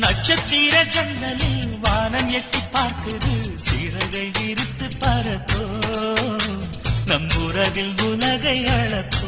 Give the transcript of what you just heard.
நட்சத்திர ஜன்னலில் வானம் எட்டி பார்க்குது சிறகை விரித்து பறப்போ நம் உறவில் உலகை அளப்போ.